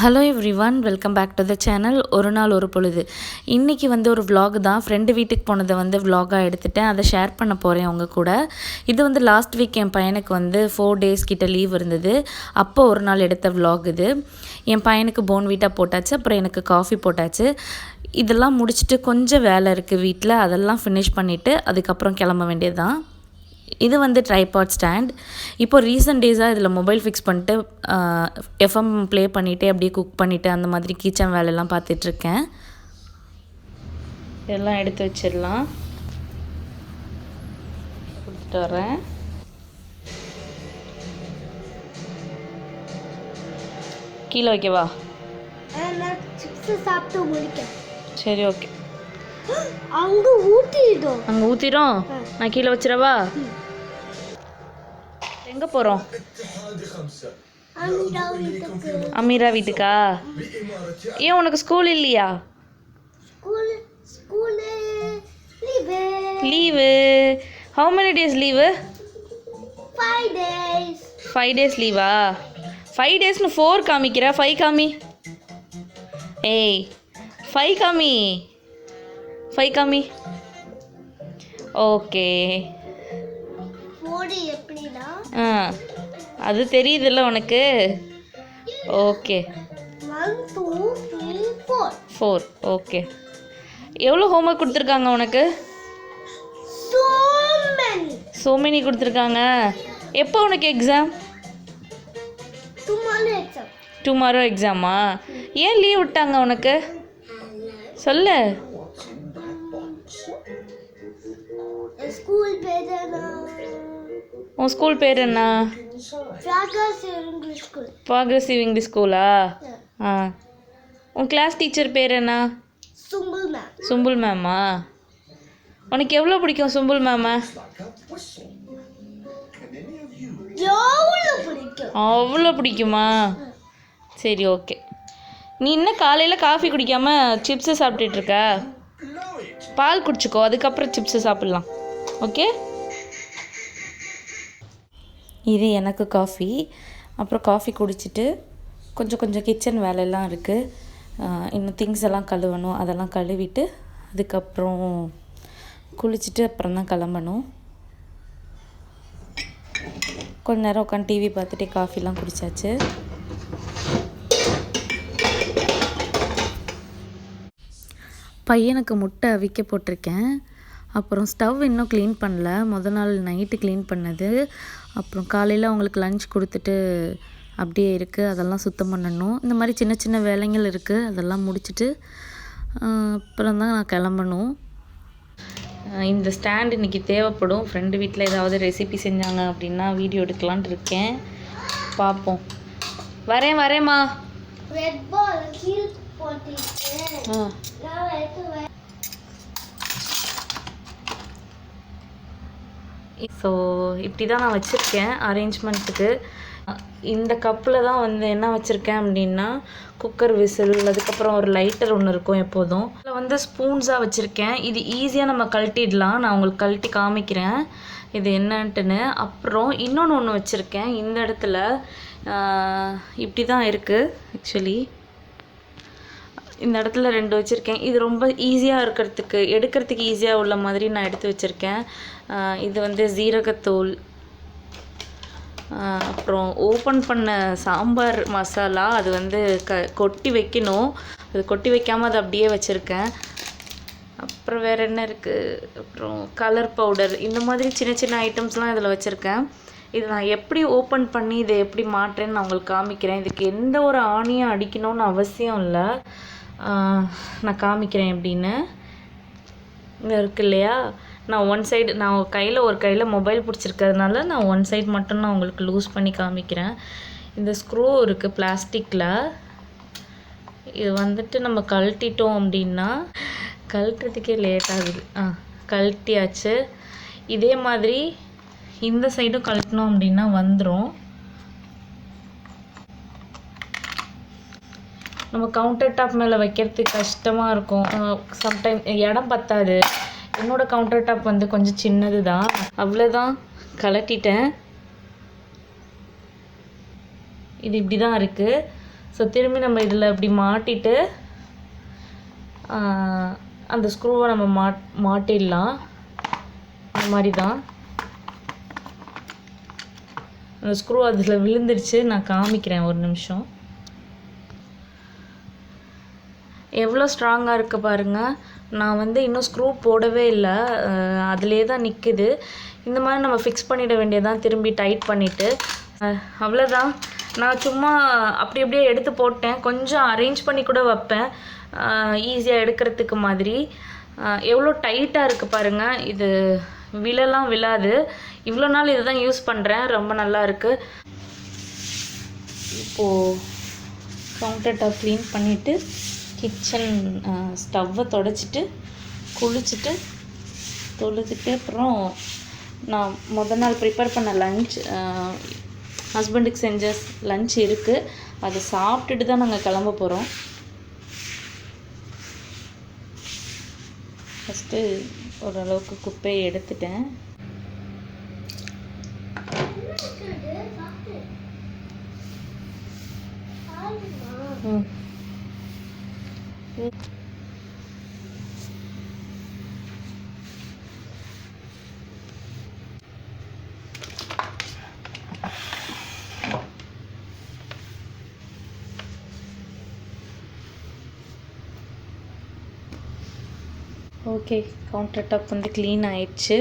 Hello everyone welcome back to the channel ஒரு நாள் ஒரு பொழுது. இன்றைக்கி வந்து ஒரு விலாக் தான். ஃப்ரெண்டு வீட்டுக்கு போனதை வந்து விலாகாக எடுத்துட்டேன். அதை ஷேர் பண்ண போகிறேன் அவங்க கூட. இது வந்து லாஸ்ட் வீக் என் பையனுக்கு வந்து ஃபோர் டேஸ் கிட்ட லீவ் இருந்தது. அப்போ ஒரு நாள் எடுத்த விலாக் இது. என் பையனுக்கு போன் வீட்டாக போட்டாச்சு. அப்புறம் எனக்கு காஃபி போட்டாச்சு. இதெல்லாம் முடிச்சுட்டு கொஞ்சம் வேலை இருக்குது வீட்டில் அதெல்லாம் ஃபினிஷ் பண்ணிவிட்டு அதுக்கப்புறம் கிளம்ப வேண்டியது தான் இது வந்து ட்ரைபாட் ஸ்டாண்ட் இப்போ ரீசெண்ட் டேஸாக இதில் மொபைல் ஃபிக்ஸ் பண்ணிட்டு எஃப்எம் ப்ளே பண்ணிவிட்டு அப்படியே குக் பண்ணிவிட்டு அந்த மாதிரி கிச்சன் வேலையெல்லாம் பார்த்துட்ருக்கேன். இதெல்லாம் எடுத்து வச்சிடலாம். கொடுத்துட்டு வரேன். கீழே வைக்கவா? சாப்பிட்டு சரி ஓகே அங்க ஊட்டிடும் அங்கே ஊற்றிடும் நான் கீழே வச்சிடவா? எங்கே வீட்டுக்கு. அமீரா வீட்டுக்கா? ஏன் உனக்கு ஸ்கூல் இல்லையா? Leave leave how many days leave five days லீவா ஃபைவ் டேஸ்னு ஃபோர் காமிக்கிற? ஃபைவ் காமி? ஏய் ஃபைவ் காமி? ஃபைவ் காமி ஓகே ஆ அது தெரியுதுல்ல உனக்கு? ஓகே ஃபோர் ஓகே எவ்வளோ ஹோம்ஒர்க் கொடுத்துருக்காங்க உனக்கு? So many. ஸோ மெனி கொடுத்துருக்காங்க. எப்போ உனக்கு எக்ஸாம் டுமாரோ எக்ஸாமா ஏன் லீவ் விட்டாங்க உனக்கு? சொல்லு. ஸ்கூல் பேர் என்ன? உன் ஸ்கூல் பேர் என்ன? ஃபிராகஸ் இங்கிலீஷ் ஸ்கூல் ஆ. உன் கிளாஸ் டீச்சர் பேர் என்ன? சும்புல் மேம் சும்புல் மேமா உனக்கு எவ்வளோ பிடிக்கும் சும்புல் மேமை அவ்வளோ பிடிக்குமா? சரி ஓகே நீ இன்னும் காலையில் காஃபி குடிக்காம சிப்ஸு சாப்பிட்டுட்டு இருக்க? பால் குடிச்சுக்கோ அதுக்கப்புறம் சிப்ஸு சாப்பிட்லாம். ஓகே? இது எனக்கு காஃபி. அப்புறம் காஃபி குடிச்சிட்டு கொஞ்சம் கொஞ்சம் கிச்சன் வேலையெல்லாம் இருக்குது இன்னும் திங்ஸ் எல்லாம் கழுவணும். அதெல்லாம் கழுவிட்டு அதுக்கப்புறம் குளிச்சுட்டு அப்புறம் தான் கிளம்பணும். கொஞ்ச நேரம் உட்காந்து டிவி பார்த்துட்டே காஃபிலாம் குடித்தாச்சு பையனுக்கு முட்டை அவிக்க போட்டிருக்கேன். அப்புறம் ஸ்டவ் இன்னும் க்ளீன் பண்ணல. முத நாள் நைட்டு க்ளீன் பண்ணது. அப்புறம் காலையில் அவங்களுக்கு லஞ்ச் கொடுத்துட்டு அப்படியே இருக்குது அதெல்லாம் சுத்தம் பண்ணணும். இந்த மாதிரி சின்ன சின்ன வேலைகள் இருக்குது அதெல்லாம் முடிச்சுட்டு அப்புறம் தான் நான் கிளம்பணும். இந்த ஸ்டாண்ட் இன்னைக்கு தேவைப்படும். ஃப்ரெண்டு வீட்டில் ஏதாவது ரெசிபி செஞ்சாங்க அப்படின்னா வீடியோ எடுக்கலான்ட்டு இருக்கேன். பார்ப்போம். வரேன் வரேம்மா. ரெட் பால் கீழ் போட்டிட்டு ஆ நான் எடுத்து வே- ஸோ இப்படி தான் நான் வச்சுருக்கேன் அரேஞ்ச்மெண்ட்டுக்கு இந்த கப்பில் தான் வந்து என்ன வச்சுருக்கேன் அப்படின்னா குக்கர் விசில் அதுக்கப்புறம் ஒரு லைட்டர் ஒன்று இருக்கும் எப்போதும். இதில் வந்து ஸ்பூன்ஸாக வச்சுருக்கேன். இது ஈஸியாக நம்ம கழட்டிடலாம். நான் உங்களுக்கு கழட்டி காமிக்கிறேன். இது என்னன்ட்டுன்னு. அப்புறம் இன்னொன்று ஒன்று வச்சுருக்கேன். இந்த இடத்துல இப்படி தான் இருக்குது ஆக்சுவலி இந்த இடத்துல ரெண்டு வச்சுருக்கேன். இது ரொம்ப ஈஸியாக இருக்கிறதுக்கு எடுக்கிறதுக்கு ஈஸியாக உள்ள மாதிரி நான் எடுத்து வச்சுருக்கேன். இது வந்து ஜீரகத்தூள் அப்புறம் ஓப்பன் பண்ண சாம்பார் மசாலா அது வந்து க கொட்டி வைக்கணும். அது கொட்டி வைக்காமல் அதை அப்படியே வச்சுருக்கேன். அப்புறம் வேறு என்ன இருக்குது அப்புறம் கலர் பவுடர் இந்த மாதிரி சின்ன சின்ன ஐட்டம்ஸ்லாம் இதில் வச்சுருக்கேன். இது நான் எப்படி ஓப்பன் பண்ணி இதை எப்படி மாட்டுறேன்னு நான் உங்களுக்கு காமிக்கிறேன். இதுக்கு எந்த ஒரு ஆணியும் அடிக்கணும்னு அவசியம் இல்லை. நான் காமிக்கிறேன் எப்படின்னு இங்கே இருக்கு இல்லையா? நான் ஒன் சைடு நான் கையில் ஒரு கையில் மொபைல் பிடிச்சிருக்கிறதுனால நான் ஒன் சைடு மட்டும் நான் உங்களுக்கு லூஸ் பண்ணி காமிக்கிறேன். இந்த ஸ்க்ரூ இருக்குது பிளாஸ்டிக்கில் இது வந்துட்டு நம்ம கழட்டிட்டோம் அப்படின்னா கழட்டுறதுக்கே லேட் ஆகுது. ஆ கழட்டியாச்சு. இதே மாதிரி இந்த சைடும் கழட்டினோம் அப்படின்னா வந்துடும் நம்ம கவுண்டர் டாப் மேலே வைக்கிறதுக்கு கஷ்டமாக இருக்கும். சம்டைம் இடம் பத்தாது. என்னோட கவுண்டர் டாப் வந்து கொஞ்சம் சின்னது தான் அவ்வளோதான் கலட்டிட்டேன். இது இப்படி தான் இருக்குது ஸோ திரும்பி நம்ம இதில் இப்படி மாட்டிட்டு அந்த ஸ்க்ரூவை நம்ம மாட் மாட்டிடலாம். இந்த மாதிரி தான் அந்த ஸ்க்ரூ அதில் விழுந்துருச்சு. நான் காமிக்கிறேன் ஒரு நிமிஷம். எவ்வளோ ஸ்ட்ராங்காக இருக்குது பாருங்கள் நான் வந்து இன்னும் ஸ்க்ரூ போடவே இல்லை. அதிலே தான் நிற்குது இந்த மாதிரி நம்ம ஃபிக்ஸ் பண்ணிட வேண்டியதான் திரும்பி டைட் பண்ணிவிட்டு அவ்வளோதான் நான் சும்மா அப்படி அப்படியே எடுத்து போட்டேன். கொஞ்சம் அரேஞ்ச் பண்ணி கூட வைப்பேன். ஈஸியாக எடுக்கிறதுக்கு மாதிரி. எவ்வளோ டைட்டாக இருக்குது பாருங்கள் இது விழலாம் விழாது. இவ்வளோ நாள் இதை தான் யூஸ் பண்ணுறேன் ரொம்ப நல்லா இருக்குது இப்போது கவுண்டர் டாப் க்ளீன் பண்ணிவிட்டு கிச்சன் ஸ்டவ்வை தொடச்சிட்டு குளிச்சுட்டு தொழுதுட்டு அப்புறம் நான் முத நாள் ப்ரிப்பேர் பண்ண லஞ்ச் ஹஸ்பண்டுக்கு செஞ்ச லஞ்ச் இருக்குது அதை சாப்பிட்டுட்டு தான் நாங்கள் கிளம்ப போகிறோம் ஃபஸ்ட்டு ஓரளவுக்கு குப்பையை எடுத்துட்டேன். ம். ஓகே கவுண்டர் டாப் வந்து க்ளீன் ஆயிடுச்சு.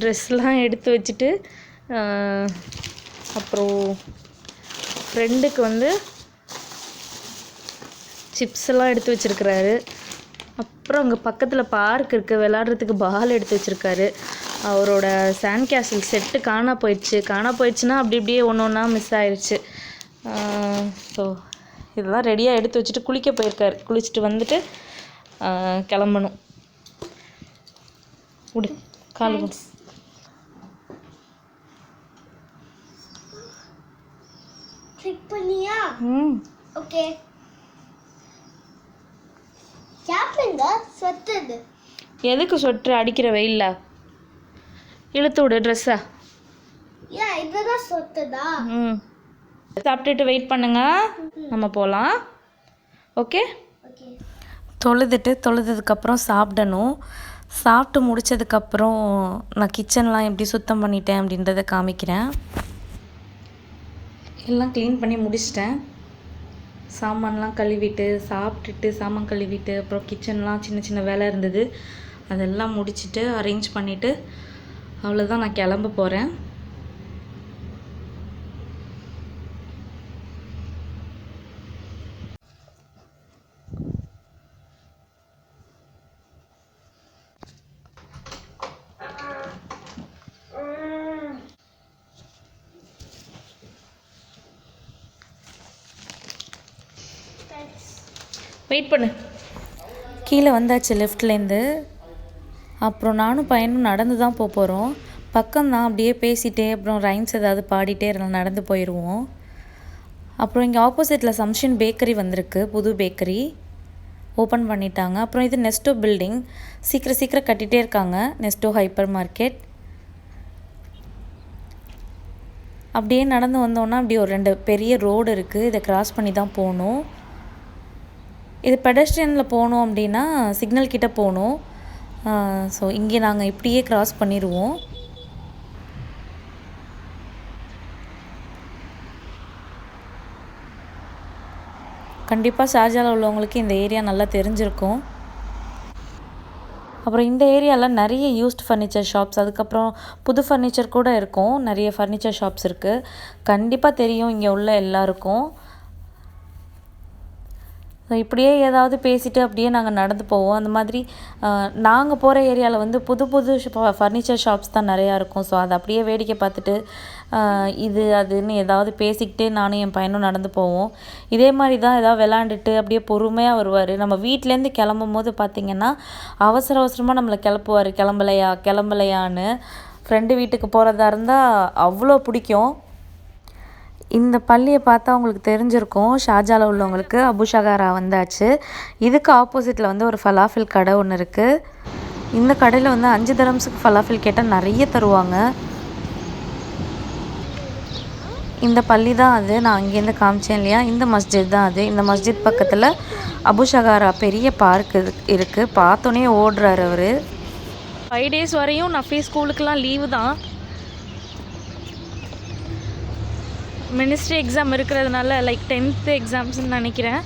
ட்ரெஸ்லாம் எடுத்து வச்சுட்டு அப்புறம் ஃப்ரெண்டுக்கு வந்து சிப்ஸ் எல்லாம் எடுத்து வச்சிருக்கிறாரு. அப்புறம் அங்கே பக்கத்தில் பார்க் இருக்குது விளாட்றதுக்கு பால் எடுத்து வச்சுருக்காரு. அவரோட சாண்ட் கேசல் செட்டு காணா போயிடுச்சு. காணா போயிடுச்சுன்னா அப்படி இப்படியே ஒன்று ஒன்றா மிஸ் ஆயிடுச்சு ஸோ இதெல்லாம் ரெடியாக எடுத்து வச்சுட்டு குளிக்க போயிருக்காரு. குளிச்சுட்டு வந்துட்டு கிளம்பணும். விடு கால் கிளிக் பண்ணியா? ம். ஓகே சாப்பிடுங்க சொத்தது எதுக்கு சொட்டு அடிக்கிற வெயில்ல? இழுத்து விடு ட்ரெஸ்ஸை ஏன் இதுதான் சொத்ததா ம். சாப்பிட்டுட்டு வெயிட் பண்ணுங்க. நம்ம போகலாம் ஓகே ஓகே தொழுதுட்டு தொழுதுக்கப்புறம் சாப்பிடணும். சாப்பிட்டு முடிச்சதுக்கப்புறம் நான் கிச்சன்லாம் எப்படி சுத்தம் பண்ணிட்டேன் அப்படின்றத காமிக்கிறேன். எல்லாம் க்ளீன் பண்ணி முடிச்சிட்டேன். சாமான்லாம் கழுவிட்டு சாப்பிட்டுட்டு சாமான் கழுவிட்டு அப்புறம் கிச்சன்லாம் சின்ன சின்ன வேலை இருந்தது. அதெல்லாம் முடிச்சுட்டு அரேஞ்ச் பண்ணிவிட்டு அவ்வளோதான் நான் கிளம்ப போகிறேன் வெயிட் பண்ணு. கீழே வந்தாச்சு லெஃப்ட்லேருந்து அப்புறம் நானும் பையனும் நடந்து தான் போக போகிறோம் பக்கம்தான் அப்படியே பேசிகிட்டே அப்புறம் ரைம்ஸ் ஏதாவது பாடிட்டே இருந்தால் நடந்து போயிடுவோம் அப்புறம் இங்கே ஆப்போசிட்டில் சம்ஷன் பேக்கரி வந்திருக்கு புது பேக்கரி ஓப்பன் பண்ணிட்டாங்க. அப்புறம் இது நெஸ்டோ பில்டிங் சீக்கிரம் சீக்கிரம் கட்டிகிட்டே இருக்காங்க. நெஸ்டோ ஹைப்பர் மார்க்கெட் அப்படியே நடந்து வந்தோன்னா அப்படி ஒரு ரெண்டு பெரிய ரோடு இருக்குது இதை கிராஸ் பண்ணி தான் போகணும். இது பெடஸ்ட்ரியனில் போனோம் அப்படின்னா சிக்னல் கிட்ட போகணும். ஸோ இங்கே நாங்கள் இப்படியே கிராஸ் பண்ணிடுவோம் கண்டிப்பாக ஷார்ஜாவில் உள்ளவங்களுக்கு இந்த ஏரியா நல்லா தெரிஞ்சிருக்கும். அப்புறம் இந்த ஏரியாவில் நிறைய யூஸ்ட் ஃபர்னிச்சர் ஷாப்ஸ் அதுக்கப்புறம் புது ஃபர்னிச்சர் கூட இருக்கும். நிறைய ஃபர்னிச்சர் ஷாப்ஸ் இருக்குது கண்டிப்பாக தெரியும் இங்கே உள்ள எல்லாருக்கும். இப்படியே ஏதாவது பேசிட்டு அப்படியே நாங்கள் நடந்து போவோம். அந்த மாதிரி நாங்கள் போகிற ஏரியாவில் வந்து புது புது ஃபர்னிச்சர் ஷாப்ஸ் தான் நிறையா இருக்கும். ஸோ அதை அப்படியே வேடிக்கை பார்த்துட்டு இது அதுன்னு ஏதாவது பேசிக்கிட்டே நானும் என் பையனும் நடந்து போவோம். இதே மாதிரி தான் ஏதாவது விளாண்டுட்டு அப்படியே பொறுமையாக வருவார். நம்ம வீட்டிலேருந்து கிளம்பும் போது பார்த்திங்கன்னா அவசர அவசரமாக நம்மளை கிளப்புவார். கிளம்பலையா? கிளம்பலையான்னு. ஃப்ரெண்டு வீட்டுக்கு போகிறதா இருந்தால் அவ்வளோ பிடிக்கும். இந்த பள்ளியை பார்த்தா உங்களுக்கு தெரிஞ்சிருக்கும். ஷாஜாவில் உள்ளவங்களுக்கு அபுஷகாரா வந்தாச்சு. இதுக்கு ஆப்போசிட்டில் வந்து ஒரு ஃபலாஃபில் கடை ஒன்று இருக்குது இந்த கடையில் வந்து அஞ்சு தரம்ஸுக்கு ஃபலாஃபில் கேட்டால் நிறைய தருவாங்க. இந்த பள்ளி தான் அது. நான் அங்கேருந்து காமிச்சேன் இல்லையா? இந்த மஸ்ஜித் தான் அது. இந்த மஸ்ஜித் பக்கத்தில் அபுஷகாரா பெரிய பார்க் இருக்குது பார்த்தோன்னே ஓடுறாரு அவர். ஃபைவ் டேஸ் வரையும் நஃபி ஸ்கூலுக்கெலாம் லீவு தான். மினிஸ்ட்ரி எக்ஸாம் இருக்கிறதுனால லைக் டென்த்து எக்ஸாம்ஸ்னு நினைக்கிறேன்.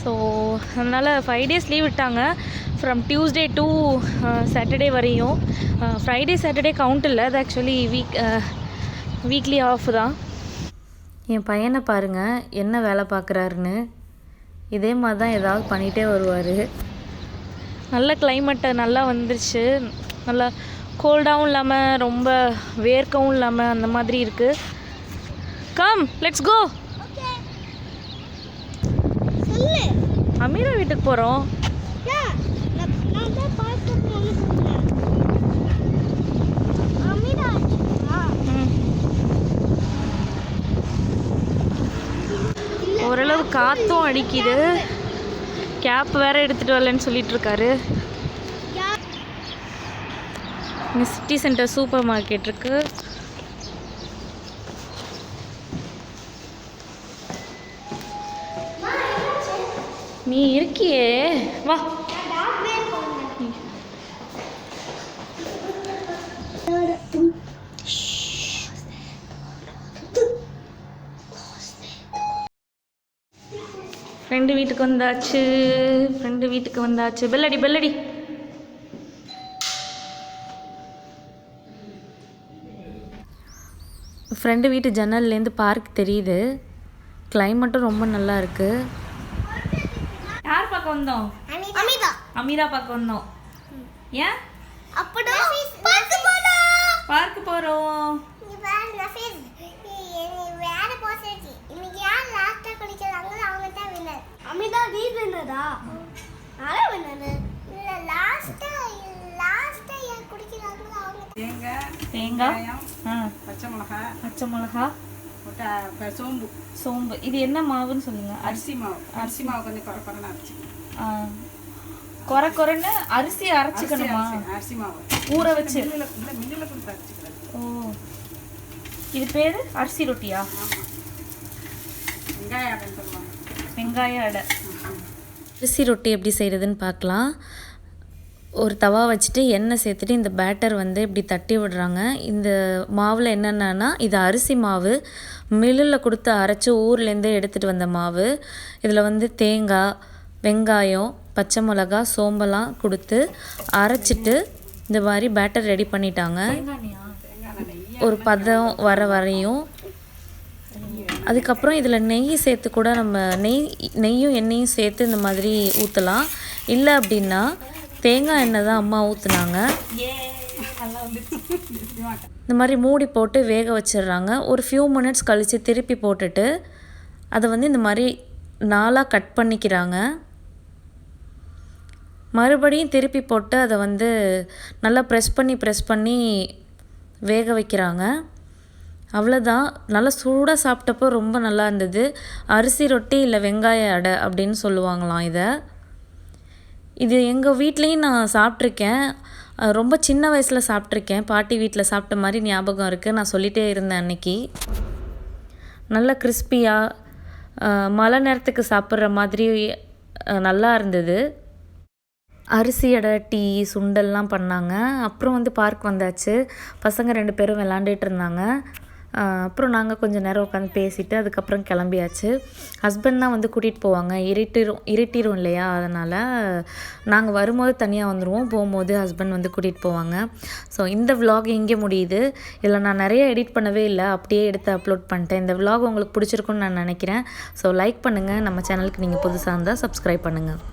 ஸோ அதனால் ஃபைவ் டேஸ் லீவ் விட்டாங்க. ஃப்ரம் டியூஸ்டே டு சாட்டர்டே வரையும். ஃப்ரைடே சாட்டர்டே கவுண்ட் இல்லை. அது ஆக்சுவலி வீக் வீக்லி ஆஃப் தான். என் பையனை பாருங்கள் என்ன வேலை பார்க்குறாருன்னு. இதே மாதிரி தான் ஏதாவது பண்ணிகிட்டே வருவார். நல்ல கிளைமேட்டு நல்லா வந்துருச்சு. நல்லா கோல்டாகவும் இல்லாமல் ரொம்ப வேர்க்கவும் இல்லாமல் அந்த மாதிரி இருக்குது கம் லெட்ஸ் கோ அமீரா வீட்டுக்கு போகிறோம் ஓரளவு காற்றும் அடிக்குது. கேப் வேற எடுத்துகிட்டு வரலன்னு சொல்லிட்டு இருக்காரு. இங்கே சிட்டி சென்டர் சூப்பர் மார்க்கெட் இருக்கு. நீ இருக்கியே. வா. ஃப்ரெண்டு வீட்டுக்கு வந்தாச்சு. ஃப்ரெண்டு வீட்டுக்கு வந்தாச்சு. பெல்லடி பெல்லடி. ஃப்ரெண்டு வீட்டு ஜன்னல்லேருந்து பார்க் தெரியுது. கிளைமேட்டும் ரொம்ப நல்லா இருக்குது பார்க்க வந்தோம். அமிதா அமீரா. பார்க்க வந்தோம். ஏன்? அப்படா. பார்க்க போலாம் பார்க்க வின்னர் அமிதா நீ வின்னரா நானே வின்னர் இல்ல லாஸ்டா லாஸ்டா யார் குடிக்கிறாங்களோ அவங்க தேங்காய் தேங்காய்? ஆ. பச்சை மிளகாய் பச்சை மிளகா? போட்டா இப்போ சோம்பு. சோம்பு. இது என்ன மாவுன்னு சொல்லுங்க. அரிசி மாவு. அரிசி மாவு கொஞ்சம் குறை குறைன்னு ஆ. கொர கொரன்னு அரிசி அரைச்சிக்கணுமா? அரிசி மாவு. ஊற வச்சு. ஓ. இது பேர்? அரிசி ரொட்டியா? வெங்காய அடை. அரிசி ரொட்டி எப்படி செய்கிறதுன்னு பார்க்கலாம். ஒரு தவா வச்சுட்டு எண்ணெய் சேர்த்துட்டு இந்த பேட்டர் வந்து இப்படி தட்டி விடுறாங்க. இந்த மாவில் என்னென்னா இது அரிசி மாவு. மில்லில் கொடுத்து அரைச்சி ஊர்லேருந்தே எடுத்துகிட்டு வந்த மாவு. இதில் வந்து தேங்காய் வெங்காயம் பச்சை மிளகா சோம்பெல்லாம் கொடுத்து அரைச்சிட்டு இந்த மாதிரி பேட்டர் ரெடி பண்ணிட்டாங்க. ஒரு பதம் வர வரையும். அதுக்கப்புறம் இதில் நெய் சேர்த்து கூட நம்ம நெய் நெய்யும் எண்ணெயும் சேர்த்து இந்த மாதிரி ஊற்றலாம் இல்லை அப்படின்னா தேங்காய் எண்ணெய் தான் அம்மா ஊற்றுனாங்க இந்த மாதிரி மூடி போட்டு வேக வச்சிடுறாங்க. ஒரு ஃபியூ மினிட்ஸ் கழித்து திருப்பி போட்டுட்டு அதை வந்து இந்த மாதிரி நாளாக கட் பண்ணிக்கிறாங்க. மறுபடியும் திருப்பி போட்டு அதை வந்து நல்லா ப்ரெஸ் பண்ணி ப்ரெஸ் பண்ணி வேக வைக்கிறாங்க. அவ்வளோதான் நல்லா சூடாக சாப்பிட்டப்போ ரொம்ப நல்லா இருந்தது. அரிசி ரொட்டி இல்லை வெங்காய அடை அப்படின்னு சொல்லுவாங்களாம் இதை. இது எங்கள் வீட்லேயும் நான் சாப்பிட்ருக்கேன் ரொம்ப சின்ன வயசில் சாப்பிட்ருக்கேன் பாட்டி வீட்டில் சாப்பிட்ட மாதிரி ஞாபகம் இருக்குது நான் சொல்லிகிட்டே இருந்தேன் அன்னைக்கு. நல்லா கிறிஸ்பியாக மழை நேரத்துக்கு சாப்பிட்ற மாதிரி நல்லா இருந்தது. அரிசி அடை டீ சுண்டல்லாம் பண்ணாங்க. அப்புறம் வந்து பார்க் வந்தாச்சு. பசங்க ரெண்டு பேரும் விளாண்டுட்டு இருந்தாங்க. அப்புறம் நாங்கள் கொஞ்சம் நேரம் உட்காந்து பேசிட்டு அதுக்கப்புறம் கிளம்பியாச்சு. ஹஸ்பண்ட் தான் வந்து கூட்டிகிட்டு போவாங்க. இருட்டிரும் இருட்டிரும் இல்லையா? அதனால் நாங்கள் வரும்போது தனியாக வந்துடுவோம் போகும்போது ஹஸ்பண்ட் வந்து கூட்டிகிட்டு போவாங்க. ஸோ இந்த விலாக் இங்கே முடியுது. இதில் நான் நிறைய எடிட் பண்ணவே இல்லை. அப்படியே எடுத்து அப்லோட் பண்ணிட்டேன். இந்த விலாக் உங்களுக்கு பிடிச்சிருக்குன்னு நான் நினைக்கிறேன். ஸோ லைக் பண்ணுங்கள் நம்ம சேனலுக்கு நீங்கள் புதுசாக இருந்தால் சப்ஸ்கிரைப் பண்ணுங்கள்